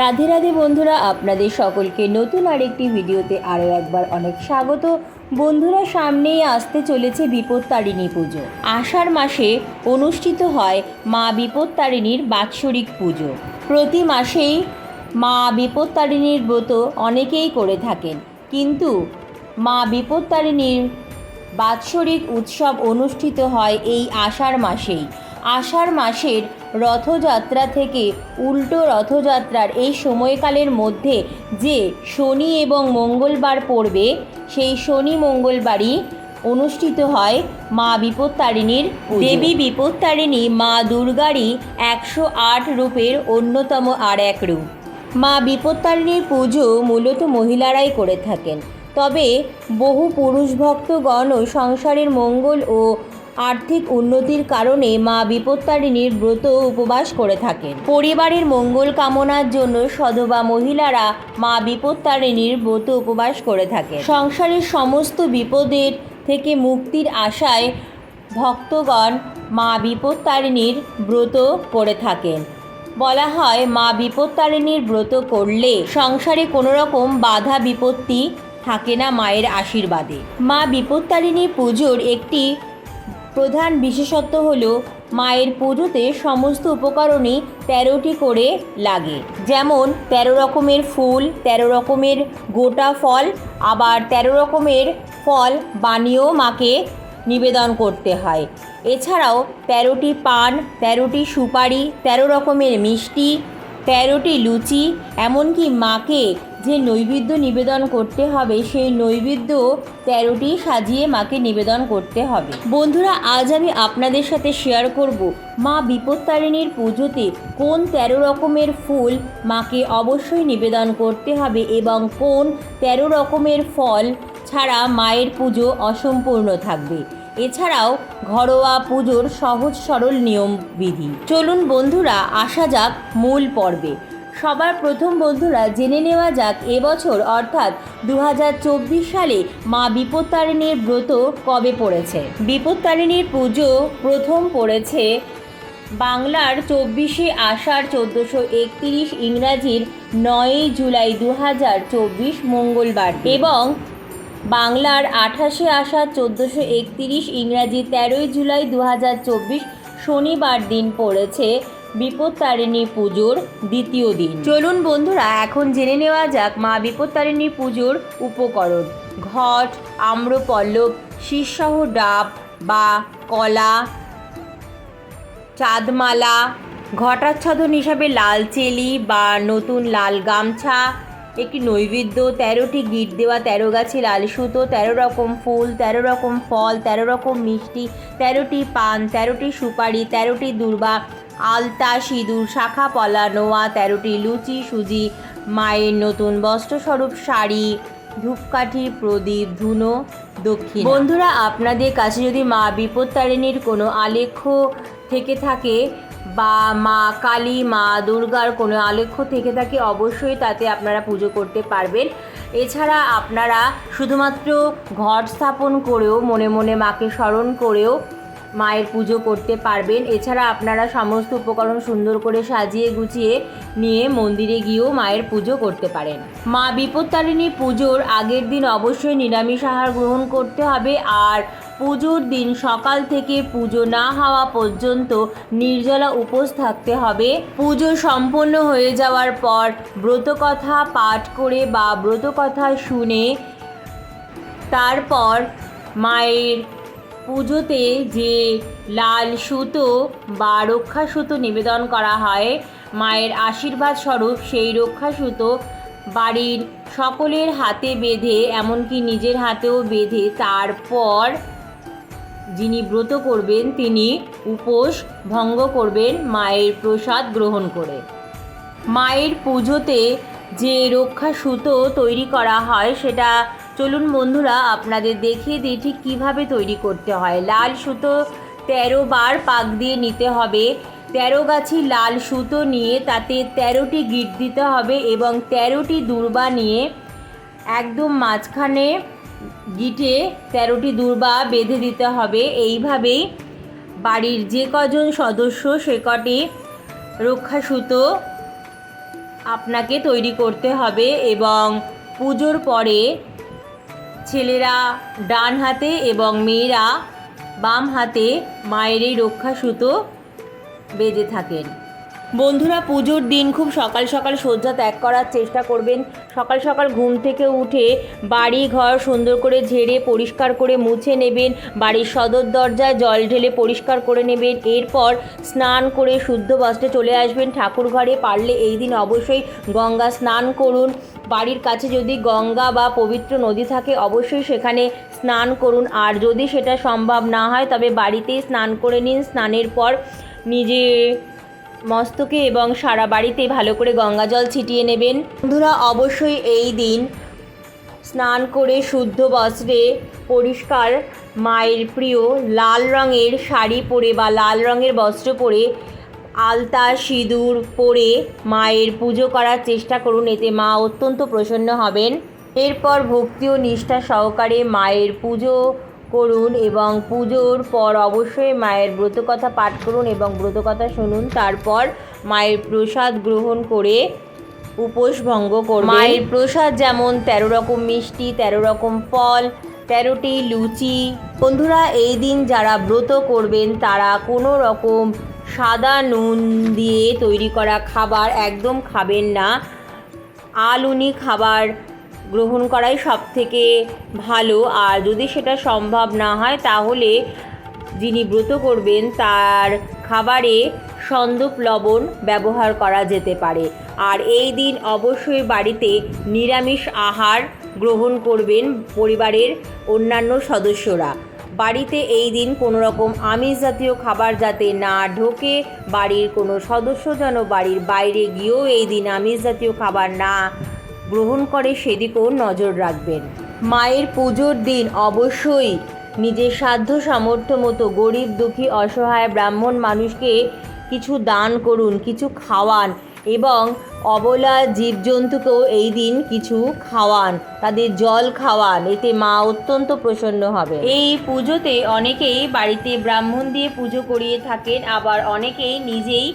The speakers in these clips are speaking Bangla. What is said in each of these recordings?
রাধে রাধে বন্ধুরা, আপনাদের সকলকে নতুন আরেকটি ভিডিওতে আরও একবার অনেক স্বাগত। বন্ধুরা, সামনেই আসতে চলেছে বিপত্তারিণী পুজো। আষাঢ় মাসে অনুষ্ঠিত হয় মা বিপত্তারিণীর বাৎসরিক পুজো। প্রতি মাসেই মা বিপত্তারিণীর ব্রত অনেকেই করে থাকেন। কিন্তু মা বিপত্তারিণীর বাৎসরিক উৎসব অনুষ্ঠিত হয় এই আষাঢ় মাসেই। আষাঢ় মাসের রথযাত্রা থেকে উল্টো রথযাত্রার এই সময়কালের মধ্যে যে শনি এবং মঙ্গলবার পড়বে সেই শনি মঙ্গলবারই অনুষ্ঠিত হয় মা বিপত্তারিণীর দেবী বিপত্তারিণী মা দুর্গারই একশো আট রূপের অন্যতম আর এক রূপ। মা বিপত্তারিণীর পুজো মূলত মহিলারাই করে থাকেন। তবে বহু পুরুষ ভক্তগণও সংসারের মঙ্গল ও আর্থিক উন্নতির কারণে মা বিপত্তারিণীর ব্রত উপবাস করে থাকেন। পরিবারের মঙ্গল কামনার জন্য সধবা মহিলারা মা বিপত্তারিণীর ব্রত উপবাস করে থাকেন। সংসারের সমস্ত বিপদের থেকে মুক্তির আশায় ভক্তগণ মা বিপত্তারিণীর ব্রত করে থাকেন। বলা হয়, মা বিপত্তারিণীর ব্রত করলে সংসারে কোনো রকম বাধা বিপত্তি থাকে না মায়ের আশীর্বাদে। মা বিপত্তারিণী পুজোর একটি প্রধান বিশেষত্ব হল মায়ের পুজোতে সমস্ত উপকরণই তেরোটি করে লাগে। যেমন, তেরো রকমের ফুল, তেরো রকমের গোটা ফল, আবার তেরো রকমের ফল বানিয়েও মাকে নিবেদন করতে হয়। এছাড়াও তেরোটি পান, তেরোটি সুপারি, তেরো রকমের মিষ্টি তেরোটি লুচি, এমনকি মাকে যে নৈবেদ্য নিবেদন করতে হবে, সেই নৈবেদ্য তেরোটি সাজিয়ে মাকে নিবেদন করতে হবে। বন্ধুরা, আজ আমি আপনাদের সাথে শেয়ার করব মা বিপত্তারিণীর পুজোতে কোন তেরো রকমের ফুল মাকে অবশ্যই নিবেদন করতে হবে এবং কোন তেরো রকমের ফল ছাড়া মায়ের পুজো অসম্পূর্ণ থাকবে। এছাড়াও ঘরোয়া পুজোর সহজ সরল নিয়মবিধি চলুন বন্ধুরা, আসা যাক মূল পর্বে। সবার প্রথম বন্ধুরা, জেনে নেওয়া যাক এবছর অর্থাৎ দু হাজার চব্বিশ সালে মা বিপত্তারিণীর ব্রত কবে পড়েছে? বিপত্তারিণীর পুজো প্রথম পড়েছে বাংলার চব্বিশে আষাঢ় চোদ্দোশো একতিরিশ ইংরাজির নয়ই জুলাই দু হাজার চব্বিশ মঙ্গলবার। এবং বাংলার আঠাশে আষাঢ় চোদ্দোশো একতিরিশ ইংরাজি তেরোই জুলাই দু হাজার চব্বিশ শনিবার দিন পড়েছে বিপত্তারিণী পুজোর দ্বিতীয় দিন। চলুন বন্ধুরা, এখন জেনে নেওয়া যাক মা বিপত্তারিণী পুজোর উপকরণ। ঘট, আম্রপল্লব শীর্ষহ ডাব বা কলা, চাঁদমালা, ঘটাচ্ছাদন হিসাবে লাল চেলি বা নতুন লাল গামছা একটি নৈবেদ্য, তেরোটি গিট দেওয়া, তেরো গাছে লাল সুতো, তেরো রকম ফুল, তেরো রকম ফল, তেরো রকম মিষ্টি, তেরোটি পান, তেরোটি সুপারি, তেরোটি দুর্বা, আলতা, সিঁদুর, শাখা, পলা, নোয়া, তেরোটি লুচি, সুজি, মায়ের নতুন বস্ত্রস্বরূপ, শাড়ি, ধূপকাঠি, প্রদীপ, ধুনো, দক্ষিণ। বন্ধুরা, আপনাদের কাছে যদি মা বিপত্তারিণীর কোনো আলেখ্য থেকে থাকে বা মা কালী, মা দুর্গার কোনো আলেখ্য থেকে থাকে, অবশ্যই তাতে আপনারা পুজো করতে পারবেন। এছাড়া আপনারা শুধুমাত্র ঘট স্থাপন করেও, মনে মনে মাকে স্মরণ করেও মায়ের পুজো করতে পারবেন। এছাড়া আপনারা সমস্ত উপকরণ সুন্দর করে সাজিয়ে গুছিয়ে নিয়ে মন্দিরে গিয়েও মায়ের পুজো করতে পারেন। মা বিপত্তারিণী পুজোর আগের দিন অবশ্যই নিরামিষ আহার গ্রহণ করতে হবে। আর পুজোর দিন সকাল থেকে পুজো না হওয়া পর্যন্ত নির্জলা উপোস থাকতে হবে। পুজো সম্পন্ন হয়ে যাওয়ার পর ব্রতকথা পাঠ করে বা ব্রতকথা শুনে তারপর মায়ের পুজোতে যে লাল সুতো বা রক্ষা সুতো নিবেদন করা হয়, মায়ের আশীর্বাদ স্বরূপ সেই রক্ষা সুতো বাড়ির সকলের হাতে বেঁধে, এমনকি নিজের হাতেও বেঁধে তারপর যিনি ব্রত করবেন, তিনি উপোস ভঙ্গ করবেন মায়ের প্রসাদ গ্রহণ করে। মায়ের পুজোতে যে রক্ষা সুতো তৈরি করা হয়, সেটা চলুন বন্ধুরা আপনাদের দেখিয়ে দিই ঠিক কীভাবে তৈরি করতে হয়। লাল সুতো তেরো বার পাক দিয়ে নিতে হবে। তেরো গাছি লাল সুতো নিয়ে তাতে তেরোটি গিট দিতে হবে এবং তেরোটি দূর্বা নিয়ে একদম মাঝখানে গিটে তেরোটি দূর্বা বেঁধে দিতে হবে। এইভাবেই বাড়ির যে কজন সদস্য সে কটি রক্ষা সুতো আপনাকে তৈরি করতে হবে এবং পুজোর পরে ছেলেরা ডান হাতে এবং মেয়েরা বাম হাতে মায়ের এই রক্ষা সুতো বেঁধে থাকেন। বন্ধুরা, পুজোর দিন খুব সকাল সকাল শয্যা ত্যাগ করার চেষ্টা করবেন। সকাল সকাল ঘুম থেকে উঠে বাড়ি ঘর সুন্দর করে ঝেড়ে পরিষ্কার করে মুছে নেবেন। বাড়ির সদর দরজায় জল ঢেলে পরিষ্কার করে নেবেন। এরপর স্নান করে শুদ্ধ বস্ত্রে চলে আসবেন ঠাকুর ঘরে। পারলে এই দিন অবশ্যই গঙ্গা স্নান করুন। বাড়ির কাছে যদি গঙ্গা বা পবিত্র নদী থাকে, অবশ্যই সেখানে স্নান করুন। আর যদি সেটা সম্ভব না হয়, তবে বাড়িতেই স্নান করে নিন। স্নানের পর নিজে মস্তকে এবং সারা বাড়িতে ভালো করে গঙ্গা জল ছিটিয়ে নেবেন। বন্ধুরা, অবশ্যই এই দিন স্নান করে শুদ্ধ বস্ত্রে পরিষ্কার মায়ের প্রিয় লাল রঙের শাড়ি পরে বা লাল রঙের বস্ত্র পরে আলতা, সিঁদুর পরে মায়ের পুজো করার চেষ্টা করুন, এতে মা অত্যন্ত প্রসন্ন হবেন। এরপর ভক্তি ও নিষ্ঠা সহকারে মায়ের পুজো করুন এবং পুজোর পর অবশ্যই মায়ের ব্রতকথা পাঠ করুন এবং ব্রতকথা শুনুন। তারপর মায়ের প্রসাদ গ্রহণ করে উপোস ভঙ্গ করবে মায়ের প্রসাদ যেমন তেরো রকম মিষ্টি, তেরো রকম ফল, তেরোটি লুচি। বন্ধুরা, এই দিন যারা ব্রত করবেন, তারা কোনো রকম সাদা নুন দিয়ে তৈরি করা খাবার একদম খাবেন না। আলুনি খাবার গ্রহণ করাই সব থেকে ভালো। আর যদি সেটা সম্ভব না হয়, তাহলে যিনি ব্রত করবেন, তার খাবারে সন্দুপ লবণ ব্যবহার করা যেতে পারে। আর এই দিন অবশ্যই বাড়িতে নিরামিষ আহার গ্রহণ করবেন পরিবারের অন্যান্য সদস্যরা। বাড়িতে এই দিন কোনো রকম আমিষ জাতীয় খাবার যাতে না ঢোকে, বাড়ির কোনো সদস্য যেন বাড়ির বাইরে গিয়েও এই দিন আমিষ জাতীয় খাবার না গ্রহণ করে সেদিকেও নজর রাখবেন। মায়ের পুজোর দিন অবশ্যই নিজের সাধ্য সামর্থ্য মতো গরিব, দুঃখী, অসহায় ব্রাহ্মণ মানুষকে কিছু দান করুন, কিছু খাওয়ান এবং অবলা জীবজন্তুকেও এই দিন কিছু খাওয়ান, তাদের জল খাওয়ান, এতে মা অত্যন্ত প্রসন্ন হবে এই পুজোতে অনেকেই বাড়িতে ব্রাহ্মণ দিয়ে পুজো করিয়ে থাকেন, আবার অনেকেই নিজেই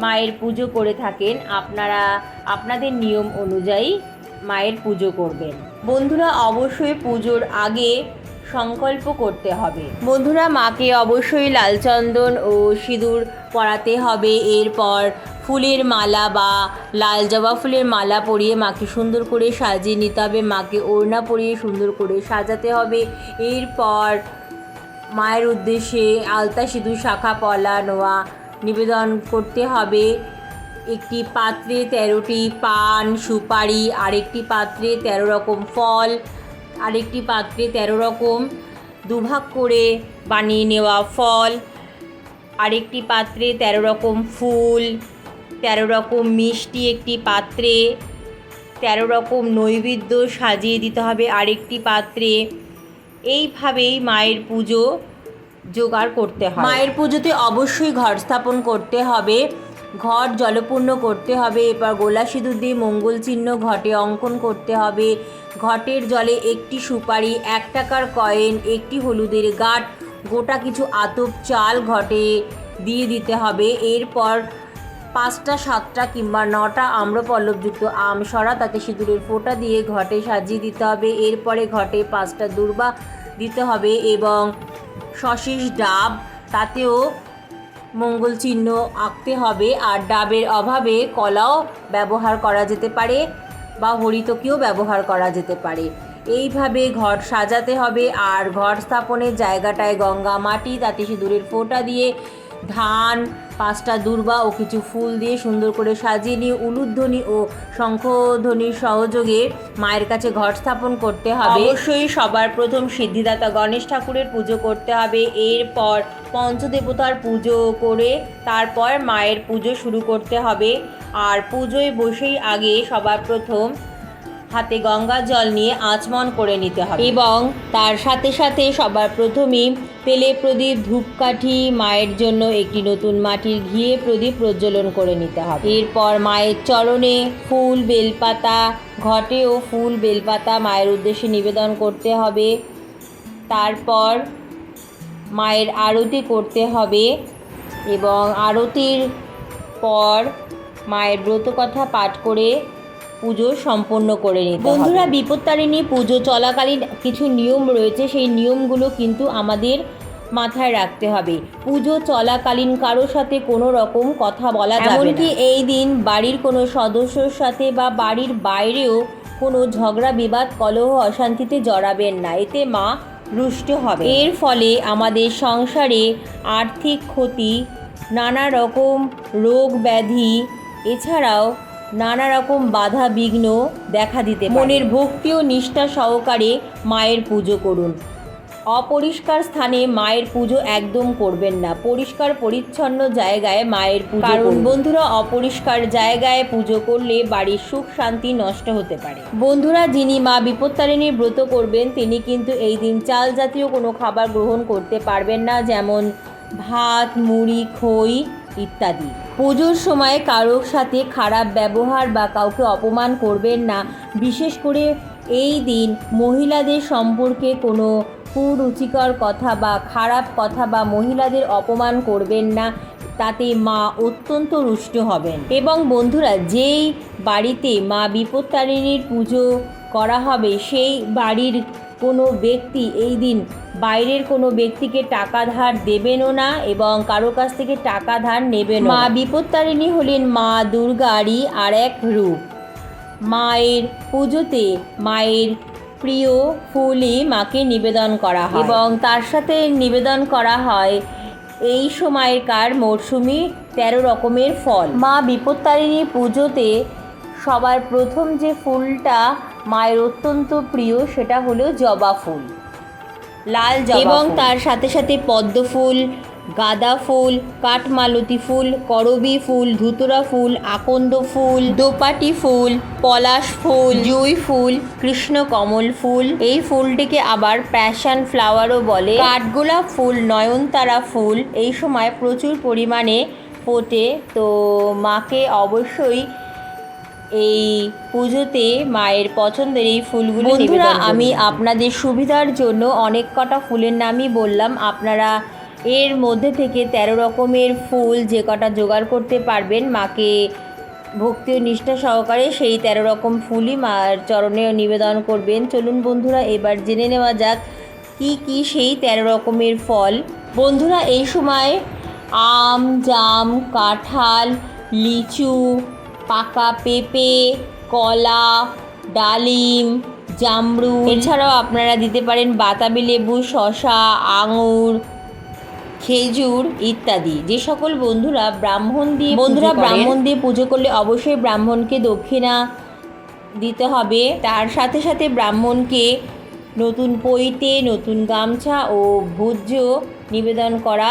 মায়ের পুজো করে থাকেন, আপনারা, আপনাদের নিয়ম অনুযায়ী মায়ের পুজো করবেন। বন্ধুরা, অবশ্যই পুজোর আগে সংকল্প করতে হবে। বন্ধুরা, মাকে অবশ্যই লাল চন্দন ও সিঁদুর পরাতে হবে। এরপর ফুলের মালা বা লাল জবা ফুলের মালা পরিয়ে মাকে সুন্দর করে সাজিয়ে নিতে হবে। মাকে ওড়না পরিয়ে সুন্দর করে সাজাতে হবে। এরপর মায়ের উদ্দেশ্যে আলতা সিঁদুর, শাখা, পলা, নোয়া নিবেদন করতে হবে। একটি পাত্রে তেরোটি পান, সুপারি, আরেকটি পাত্রে তেরো রকম ফল, আরেকটি পাত্রে তেরো রকম দুভাগ করে বানিয়ে নেওয়া ফল, আরেকটি পাত্রে তেরো রকম ফুল, তেরো রকম মিষ্টি একটি পাত্রে, তেরো রকম নৈবেদ্য সাজিয়ে দিতে হবে আরেকটি পাত্রে। এইভাবেই মায়ের পুজো জোগাড় করতে হয়। মায়ের পুজোতে অবশ্যই ঘর স্থাপন করতে হবে। ঘর জলপূর্ণ করতে হবে, এরপর গোলা সিঁদুর দিয়ে মঙ্গল চিহ্ন ঘটে অঙ্কন করতে হবে। ঘটের জলে একটি সুপারি, এক টাকার কয়েন, একটি হলুদের গাঁট, গোটা কিছু আতপ চাল ঘটে দিয়ে দিতে হবে। এরপর পাঁচটা, সাতটা কিংবা নটা আম্রপল্লবযুক্ত আম সরা তাতে সিঁদুরের ফোঁটা দিয়ে ঘটে সাজিয়ে দিতে হবে। এরপরে ঘটে পাঁচটা দূর্বা দিতে হবে এবং সশেষ ডাব, তাতেও মঙ্গল চিহ্ন আঁকতে হবে আর ডাবের অভাবে কলাও ব্যবহার করা যেতে পারে বা হরিতকিও ব্যবহার করা যেতে পারে। এইভাবে ঘর সাজাতে হবে আর ঘর স্থাপনের জায়গাটায় গঙ্গা মাটি, তাতে সিঁদুরের ফোঁটা দিয়ে ধান, পাঁচটা দূর্বা ও কিছু ফুল দিয়ে সুন্দর করে সাজিয়ে নিয়ে উলুধ্বনি ও শঙ্খধ্বনির সহযোগে মায়ের কাছে ঘর স্থাপন করতে হবে। অবশ্যই সবার প্রথম সিদ্ধিদাতা গণেশ ঠাকুরের পুজো করতে হবে। এরপর পঞ্চদেবতার পুজো করে তারপর মায়ের পুজো শুরু করতে হবে। আর পুজোয় বসেই আগে সবার প্রথম হাতে গঙ্গা জল নিয়ে আচমন করে নিতে হবে। এবং তার সাথে সাথে সবার প্রথমেই তেলে প্রদীপ, ধূপকাঠি, মায়ের জন্য একটি নতুন মাটির ঘিয়ে প্রদীপ প্রজ্বলন করে নিতে হবে। এরপর মায়ের চরণে ফুল, বেলপাতা, ঘটেও ফুল, বেলপাতা মায়ের উদ্দেশ্যে নিবেদন করতে হবে। তারপর মায়ের আরতি করতে হবে এবং আরতির পর মায়ের ব্রত কথা পাঠ করে পুজো সম্পন্ন করে নিতে বন্ধুরা, বিপত্তারিণী পুজো চলাকালীন কিছু নিয়ম রয়েছে। সেই নিয়মগুলো কিন্তু আমাদের মাথায় রাখতে হবে। পুজো চলাকালীন কারোর সাথে কোনো রকম কথা বলা যাবে এমনকি এই দিন বাড়ির কোনো সদস্যর সাথে বা বাড়ির বাইরেও কোনো ঝগড়া, বিবাদ, কলহ, অশান্তিতে জড়াবেন না। এতে মা রুষ্ট হবে এর ফলে আমাদের সংসারে আর্থিক ক্ষতি, নানা রকম রোগ ব্যাধি, এছাড়াও নানা রকম বাধা বিঘ্ন দেখা দিতে মনের ভক্তি ও নিষ্ঠা সহকারে মায়ের পুজো করুন। অপরিষ্কার স্থানে মায়ের পুজো একদম করবেন না। পরিষ্কার পরিচ্ছন্ন জায়গায় মায়ের পুজো কারণ বন্ধুরা অপরিষ্কার জায়গায় পুজো করলে বাড়ির সুখ শান্তি নষ্ট হতে পারে। বন্ধুরা যিনি মা বিপত্তারিণীর ব্রত করবেন তিনি কিন্তু এই দিন চাল জাতীয় কোনো খাবার গ্রহণ করতে পারবেন না যেমন ভাত মুড়ি খই ইত্যাদি। পুজোর সময় কারোর সাথে খারাপ ব্যবহার বা কাউকে অপমান করবেন না। বিশেষ করে এই দিন মহিলাদের সম্পর্কে কোনো কুরুচিকর কথা বা খারাপ কথা বা মহিলাদের অপমান করবেন না, তাতে মা অত্যন্ত রুষ্ট হবেন। এবং বন্ধুরা, যেই বাড়িতে মা বিপত্তারিণীর পুজো করা হবে, সেই বাড়ির কোনো ব্যক্তি এই দিন বাইরের কোনো ব্যক্তিকে টাকা ধার দেবেনও না এবং কারও কাছ থেকে টাকা ধার নেবেন মা বিপত্তারিণী হলেন মা দুর্গারই আর এক রূপ। মায়ের পুজোতে মায়ের প্রিয় ফুলই মাকে নিবেদন করা হয়। এবং তার সাথে নিবেদন করা হয় এই সময়কার মরশুমি তেরো রকমের ফল। মা বিপত্তারিণী পুজোতে সবার প্রথম যে ফুলটা মায়ের অত্যন্ত প্রিয় সেটা হলো জবা ফুল লাল জবা এবং তার সাথে সাথে পদ্ম ফুল গাঁদা ফুল কাঠমালতি ফুল করবী ফুল ধুতুরা ফুল আকন্দ ফুল দোপাটি ফুল পলাশ ফুল জুই ফুল কৃষ্ণ কমল ফুল। এই ফুলটিকে আবার প্যাশন ফ্লাওয়ারও বলে। কাঠগোলাপ ফুল নয়নতারা ফুল এই সময় প্রচুর পরিমাণে ফোটে। তো মাকে অবশ্যই এই পুজোতে মায়ের পছন্দের এই ফুলগুলো বন্ধুরা আমি আপনাদের সুবিধার জন্য অনেক কটা ফুলের নামই বললাম। আপনারা এর মধ্যে থেকে তেরো রকমের ফুল যে কটা জোগাড় করতে পারবেন মাকে ভক্তি ও নিষ্ঠা সহকারে সেই তেরো রকম ফুলই মার চরণে নিবেদন করবেন। চলুন বন্ধুরা এবার জেনে নেওয়া যাক কি কি সেই তেরো রকমের ফল। বন্ধুরা এই সময় আম জাম কাঁঠাল লিচু পাকা পেঁপে কলা ডালিম জামরু এছাড়াও আপনারা দিতে পারেন বাতাবি লেবু শশা আঙুর খেজুর ইত্যাদি। যে সকল বন্ধুরা ব্রাহ্মণ দিয়ে বন্ধুরা ব্রাহ্মণ দিয়ে পুজো করলে অবশ্যই ব্রাহ্মণকে দক্ষিণা দিতে হবে। তার সাথে সাথে ব্রাহ্মণকে নতুন পৈতে নতুন গামছা ও ভোজ্য নিবেদন করা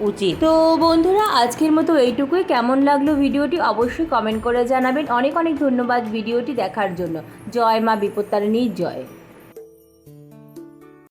উচিত। তো বন্ধুরা, আজকের মতো এইটুকুই। কেমন লাগল ভিডিওটি অবশ্যই কমেন্ট করে জানাবেন। অনেক অনেক ধন্যবাদ ভিডিওটি দেখার জন্য। জয় মা বিপত্তারিণীর জয়।